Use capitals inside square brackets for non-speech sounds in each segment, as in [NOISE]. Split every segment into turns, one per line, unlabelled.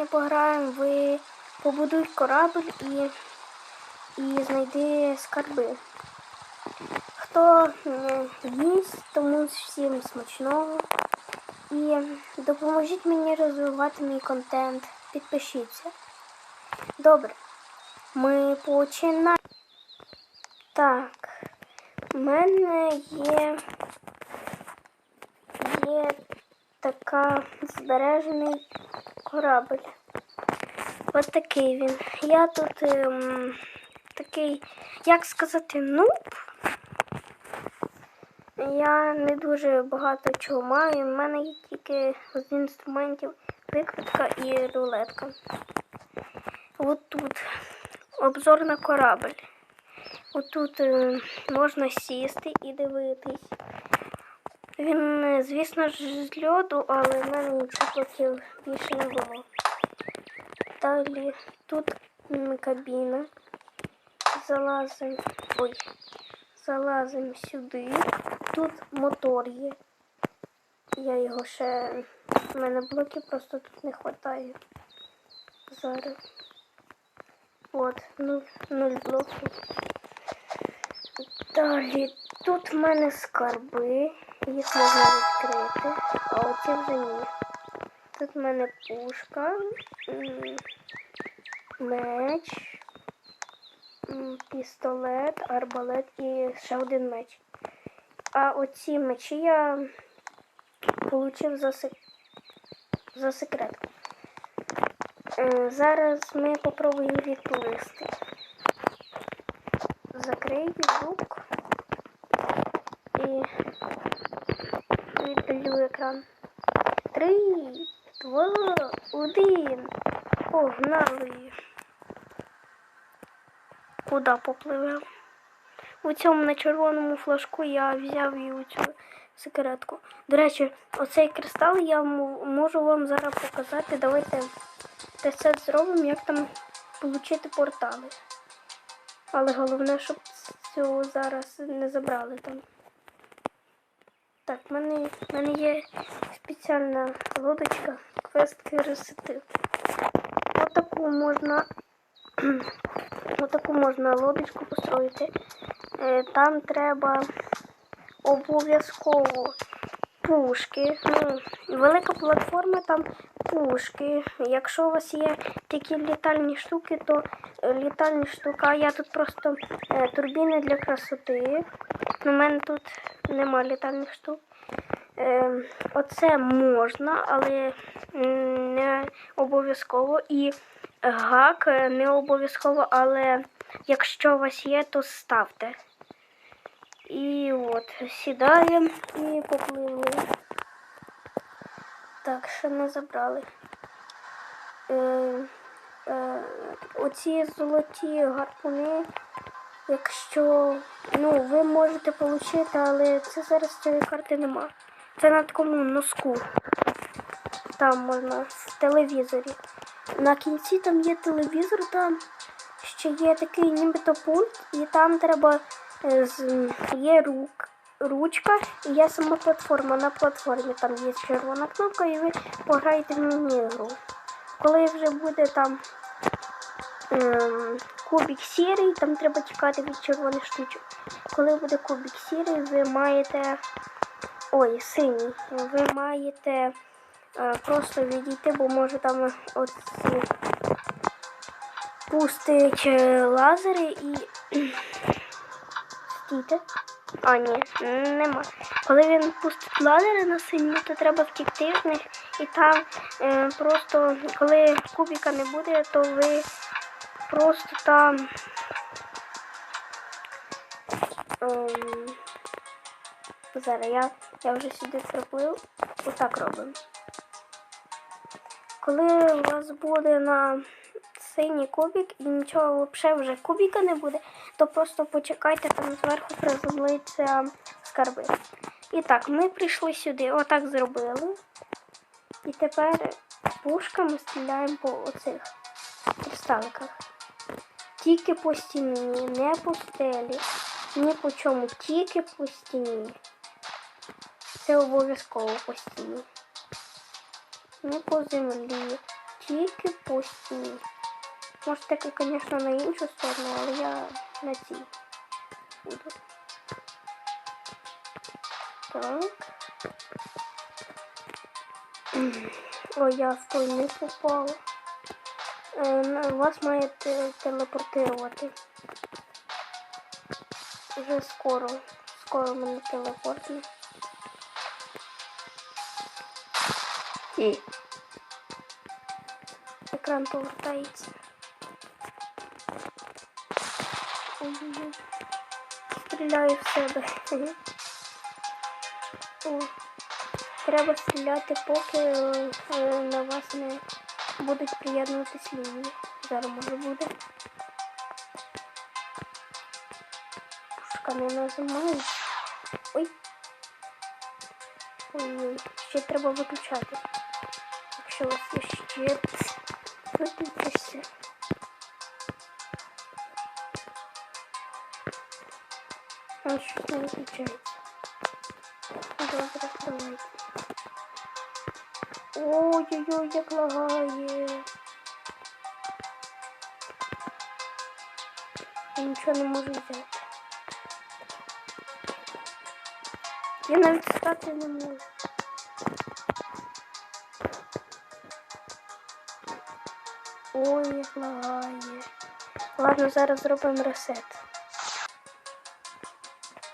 Ми пограємо в побудуй корабль і, і знайди скарби. Хто їсть, тому всім смачного. І допоможіть мені розвивати мій контент. Підпишіться. Добре. Ми починаємо. Так. У мене є, є така збережений корабль. Ось такий він. Я тут ем, такий, як сказати, нуб. Я не дуже багато чого маю. У мене є тільки з інструментів викрутка і рулетка. От тут обзор на корабль. Отут е, можна сісти і дивитись. Він, звісно ж, з льоду, але в мене нічого поки більше не було. Далі тут кабіна. Залазимо. Ой, залазимо сюди. Тут мотор є. Я його ще. У мене блоків просто тут не вистачає. Зараз. От, нуль, нуль блоків. Далі тут в мене скарби, їх можна відкрити, а оці вже ні. Тут в мене пушка, меч, пістолет, арбалет і ще один меч. А оці мечі я отримав за, сек... за секрет. Е, Зараз ми попробуємо відплисти. Закрию звук і віддалю екран. Три, два, один. Погнали. Куди попливемо? У цьому на червоному флажку я взяв і у цю секретку. До речі, оцей кристал я можу вам зараз показати. Давайте тест зробимо, як там отримати портали. Але головне, щоб цього зараз не забрали там. Так, в мене, в мене є спеціальна лодочка квест красоти. Отаку можна. [CLEARS THROAT] Отаку можна лодочку построїти. Е, Там треба обов'язково пушки. Ну, велика платформа, там пушки. Якщо у вас є такі літальні штуки, то е, літальні штуки, а я тут просто е, турбіни для красоти. У мене тут нема літальних штук. Е, оце можна, але не обов'язково. І гак е, не обов'язково, але якщо у вас є, то ставте. От, сідаємо і попливли. Так, ще не забрали. Е, е, оці золоті гарпуни, якщо ну, ви можете отримати, але це зараз цієї карти нема. Це на такому носку. Там можна в телевізорі. На кінці там є телевізор, там ще є такий нібито пульт, і там треба є рук, ручка і є сама платформа. На платформі там є червона кнопка, і ви пограєте в міні-гру. Коли вже буде там ем, кубик сірий, там треба чекати від червоних штучок. Коли буде кубик сірий, ви маєте. Ой, синій. Ви маєте е, просто відійти, бо може там оці пустить е, лазери і. Стійте. А, ні, нема. Коли він пустить лазери на синю, то треба втікти з них. І там е, просто, коли кубіка не буде, то ви просто там. Ем, зараз я, я вже сюди приплив. Отак робимо. Коли у вас буде на синій кубик і нічого взагалі вже кубіка не буде, то просто почекайте, там зверху приземлиться скарби. І так, ми прийшли сюди, отак зробили. І тепер пушками стріляємо по оцих кристаликах. Тільки по стіні, не по стелі, ні по чому, тільки по стіні. Це обов'язково по стіні. Не по землі, тільки по стіні. Можете, звісно, на іншу сторону, але я на цій буду. Так. Ой, я в той не попала. Е, вас має те- телепортувати. Вже скоро. Скоро мене телепортне.
Ті.
Екран повертається. Стріляю в себе. О, треба стріляти, поки е, на вас не будуть приєднуватись лінії. Зараз може буде. Пушка не нажимає. Ой-ой. Ще треба виключати. Вас є ще виключишся. Не виключається? Добре. Ой-ой-ой, як лагає. Я нічого не можу взяти. Я навіть стати не можу. Ой, як лагає. Ладно, зараз зробимо ресет.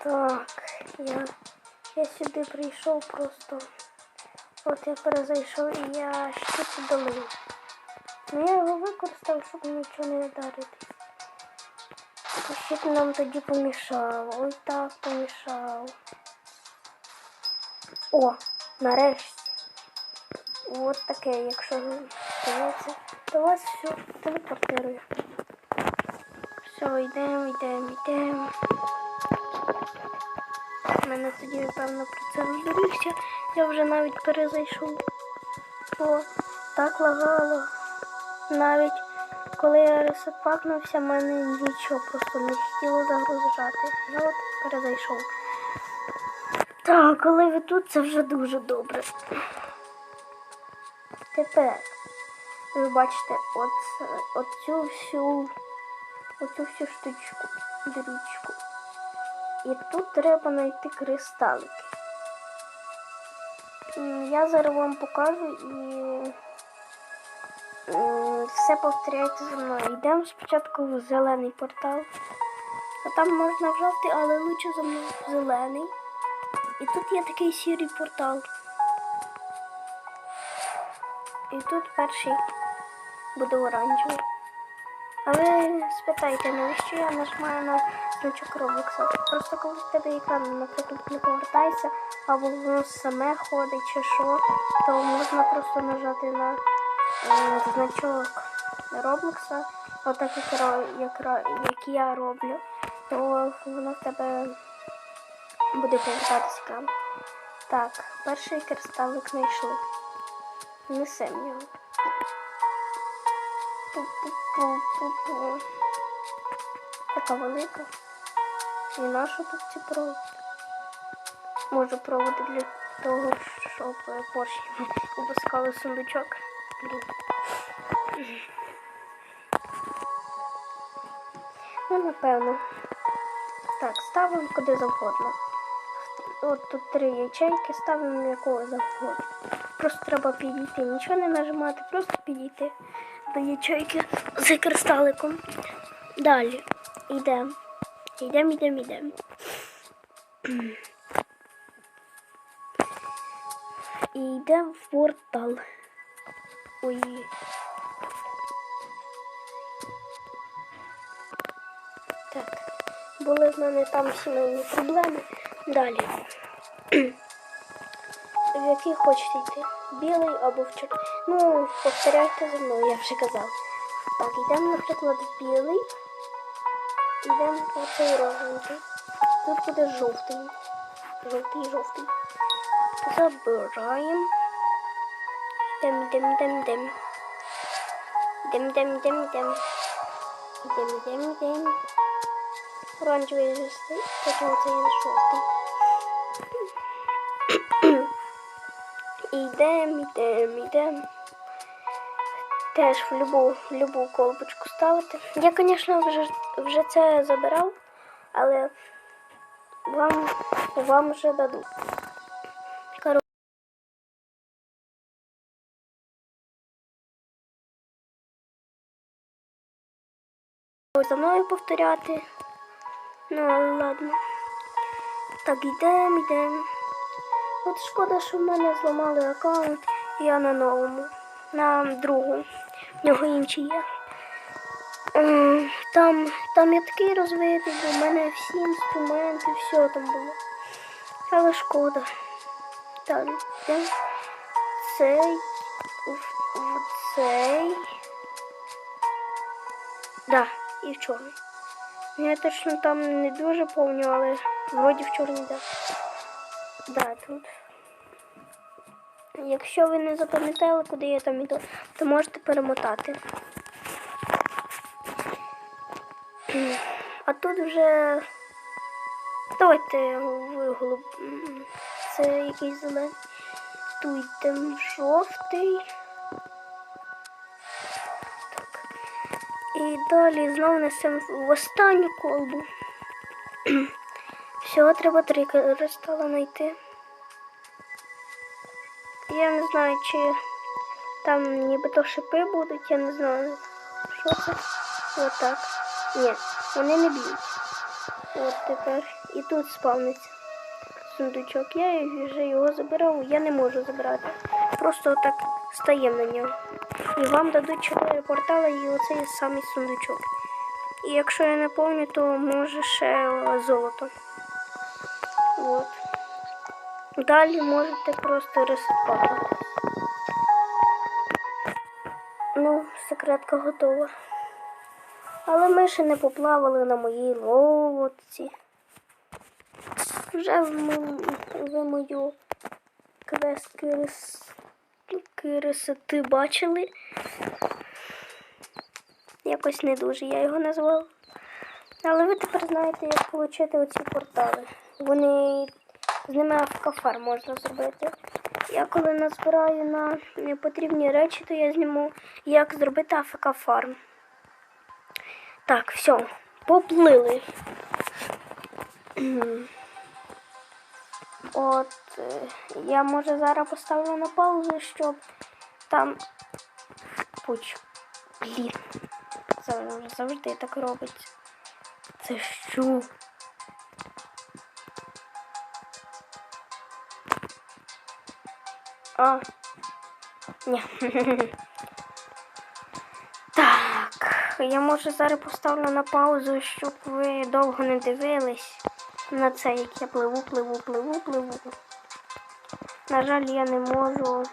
Так, я, я сюди прийшов просто. От я перезайшов і я щось удалив. Ну я його використав, щоб нічого не вдаритись. Щит нам тоді помішав. Ой так помішав. О, нарешті. От таке, якщо здається, то вас все телепортирує. Все, йдемо, йдемо, йдемо. У мене тоді, напевно, про це розберився. Я вже навіть перезайшов. О, так лагало. Навіть коли я ресепакнувся, в мене нічого просто не хотіло загружати. Я от перезайшов. Так, коли ви тут, це вже дуже добре. Тепер ви бачите от, оцю всю оцю всю штучку, дрючку. І тут треба знайти кристалики. Я зараз вам покажу і все повторяйте за мною. Йдемо спочатку в зелений портал. А там можна в жовтий, але лучше за мною зелений. І тут є такий сірий портал. І тут перший буде оранжевий. А ви спитайте, навіщо я нажимаю на значок Роблокса? Просто коли в тебе екран, наприклад, не повертається, або воно саме ходить чи що, то можна просто нажати на е, значок Роблокса, отак як, як, я роблю, то воно в тебе буде повертатися екран. Так, перший кристалик знайшли. Несемо його. Пу-пу-пу-пу-пу. Така велика. І наша тут ці проводи? Може проводи для того, щоб поршні опускали сундучок. Ну, напевно. Так, ставимо куди завгодно. От тут три ячейки, ставимо якого завгодно. Просто треба підійти, нічого не нажимати, просто підійти до ячейки з кристаликом. Далі йдемо. Йдемо, йдемо, йдемо. І йдемо в портал. Ой. Так. Були в мене там сімейні проблеми. Далі. В який хочете йти? Білий або в чорний. Ну, повторяйте за мною, я вже казав. Так, йдемо, наприклад, в білий. Йдемо по цей розовий. Тут буде жовтий. Жовтий, жовтий. Забираємо. Йдемо, йдемо, йдемо, йдемо. Йдемо, йдемо, йдемо, йдемо. Йдемо, йдемо, йдемо. Оранжевий жовтий, потім цей жовтий. Ідемо, ідемо, ідемо. теж в любу, в любу колбочку ставити. Я, звісно, вже, вже це забирав, але вам, вам вже дадуть. Коротше, за мною повторяти. Ну, ладно. Так, йдемо, йдемо. От шкода, що в мене зламали аккаунт, і я на новому, на другу. В нього інший є. Ем, Там, там я такий розвитий, в мене всі інструменти, все там було. Але шкода. Так, де цей, в, цей. Да, і в чорний. Я точно там не дуже помню, але вроді в чорний, да. Да, тут. Якщо ви не запам'ятали, куди я там іду, то можете перемотати. А тут вже давайте виголуб. Це якийсь зелений. Тут йдемо жовтий. Так. І далі знову несемо в останню колбу. [CLEARS THROAT] Всього треба три кристали знайти. Я не знаю, чи там нібито шипи будуть, я не знаю. Що це? Отак. Ні, вони не б'ють. От тепер. І тут спавниться сундучок. Я вже його забирав, я не можу забирати. Просто отак стаємо на нього. І вам дадуть 4 портали і оцей самий сундучок. І якщо я не помню, то може ще золото. От. Далі можете просто ресетувати. Ну, секретка готова. Але ми ще не поплавали на моїй лодці. Вже ви мою квест бачили. Якось не дуже я його назвала. Але ви тепер знаєте, як отримати оці портали. Вони з ними автокафар можна зробити. Я коли назбираю на непотрібні речі, то я зніму, як зробити АФК фарм. Так, все, поплили. [CLEARS THROAT] От е, я може зараз поставлю на паузу, щоб там. Пуч. Блін. Завжди так робиться. Це що? А. Ні. Так, я може зараз поставлю на паузу, щоб ви довго не дивились на це, як я пливу, пливу, пливу, пливу. На жаль, я не можу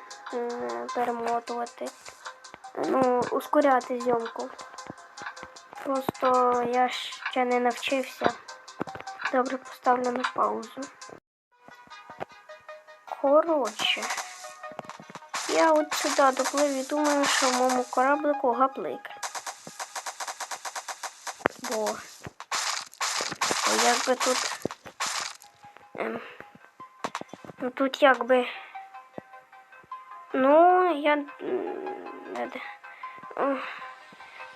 перемотувати, ну, ускоряти зйомку. Просто я ще не навчився. Добре, поставлю на паузу. Коротше. Я от сюди доплив і думаю, що моєму кораблику гаплик. Бо, якби тут. Ем, ну тут якби. Ну, я.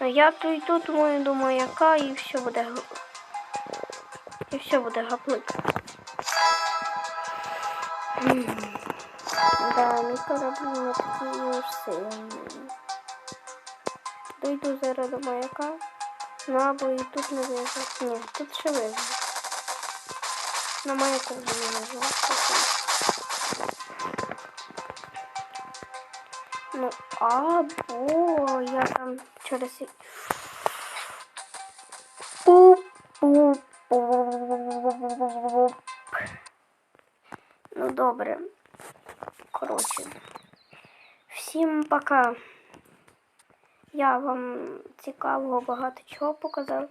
Ну я то і тут думаю, до маяка і все буде. І все буде гаплик. М. Да, мій корабль не сильний. Дойду зараз до маяка. Ну або і тут не вижу. Ні, тут ще вижу. На маяку вже не вижу. Ну, або я там через... пока. Я вам цікавого багато чого показав.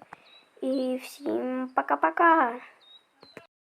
І всім пока-пока.